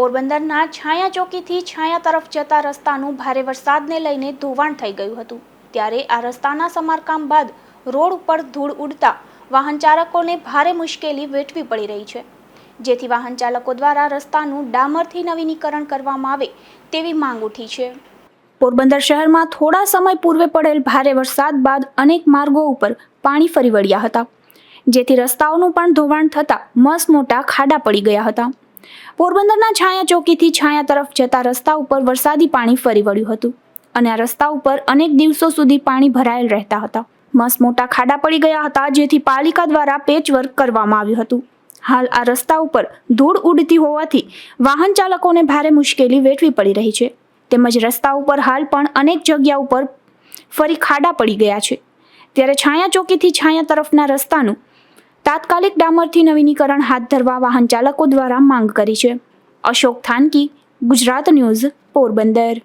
પોરબંદરના છાયા ચોકીથી છાયા તરફ જતા રસ્તાનું ભારે વરસાદને લઈને ધોવાણ થઈ ગયું હતું. ત્યારે આ રસ્તાના સમારકામ બાદ રોડ ઉપર ધૂળ ઉડતા વાહન ચાલકોને ભારે મુશ્કેલી વેઠવી પડી રહી છે. જેથી વાહન ચાલકો દ્વારા રસ્તાનું ડામરથી નવીનીકરણ કરવામાં આવે તેવી માંગ ઉઠી છે. પોરબંદર શહેરમાં થોડા સમય પૂર્વે પડેલ ભારે વરસાદ બાદ અનેક માર્ગો ઉપર પાણી ફરી વળ્યા હતા. જેથી રસ્તાઓનું પણ ધોવાણ થતાં મસ્ત મોટા ખાડા પડી ગયા હતા. પોરબંદરના છાયા ચોકીથી છાયા તરફ જતા રસ્તા ઉપર વરસાદી પાણી ફરી વળ્યું હતું અને આ રસ્તા ઉપર અનેક દિવસો સુધી પાણી ભરાયેલ રહેતા હતા. મસ્ત મોટા ખાડા પડી ગયા હતા, જેથી પાલિકા દ્વારા પેચવર્ક કરવામાં આવ્યું હતું. હાલ આ રસ્તા ઉપર ધૂળ ઉડતી હોવાથી વાહન ચાલકોને ભારે મુશ્કેલી વેઠવી પડી રહી છે. તેમજ રસ્તા ઉપર હાલ પણ અનેક જગ્યા ઉપર ફરી ખાડા પડી ગયા છે. ત્યારે છાયા ચોકીથી છાયા તરફના રસ્તાનું તાત્કાલિક ડામરથી નવીનીકરણ હાથ ધરવા વાહન ચાલકો દ્વારા માંગ કરી છે. અશોક થાનકી, ગુજરાત ન્યૂઝ, પોરબંદર.